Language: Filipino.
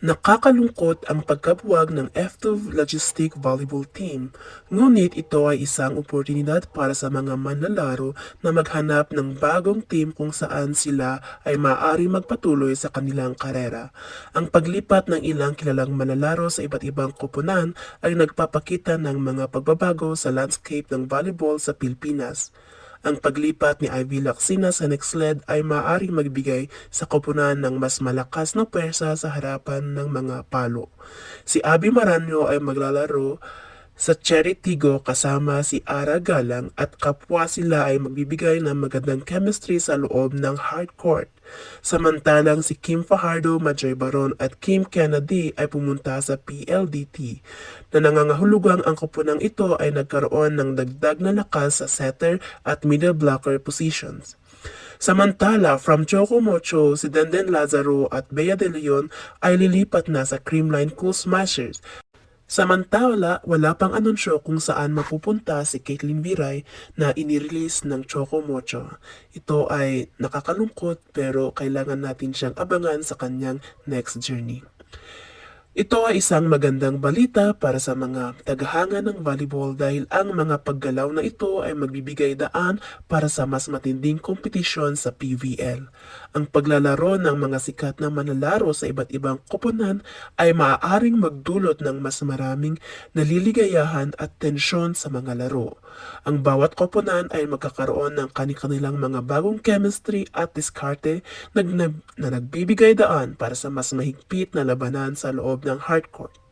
Nakakalungkot ang pagkabuwag ng F2 Logistic Volleyball Team, ngunit ito ay isang oportunidad para sa mga manlalaro na maghanap ng bagong team kung saan sila ay maaari magpatuloy sa kanilang karera. Ang paglipat ng ilang kilalang manlalaro sa iba't ibang koponan ay nagpapakita ng mga pagbabago sa landscape ng volleyball sa Pilipinas. Ang paglipat ni Ivy Lacsina sa NextLed ay maaaring magbigay sa koponan ng mas malakas na pwersa sa harapan ng mga palo. Si Abby Maranyo ay maglalaro sa Cherry Tigo kasama si Ara Galang at kapwa sila ay magbibigay ng magandang chemistry sa loob ng hard court. Samantalang si Kim Fajardo, Majoy Baron at Kim Kennedy ay pumunta sa PLDT na nangangahulugang ang koponang ito ay nagkaroon ng dagdag na lakas sa setter at middle blocker positions. Samantala, from Choco Mocho, si Denden Lazaro at Bea De Leon ay lilipat na sa Creamline Cool Smashers Samantala, wala pang anunsyo kung saan mapupunta si Caitlyn Viray na inirelease ng Choco Mocho. Ito ay nakakalungkot pero kailangan natin siyang abangan sa kanyang next journey. Ito ay isang magandang balita para sa mga tagahanga ng volleyball dahil ang mga paggalaw na ito ay magbibigay daan para sa mas matinding kompetisyon sa PVL. Ang paglalaro ng mga sikat na manlalaro sa iba't ibang koponan ay maaaring magdulot ng mas maraming naliligayahan at tensyon sa mga laro. Ang bawat koponan ay magkakaroon ng kanilang mga bagong chemistry at diskarte na, na, na nagbibigay daan para sa mas mahigpit na labanan sa loob ng hardcourt.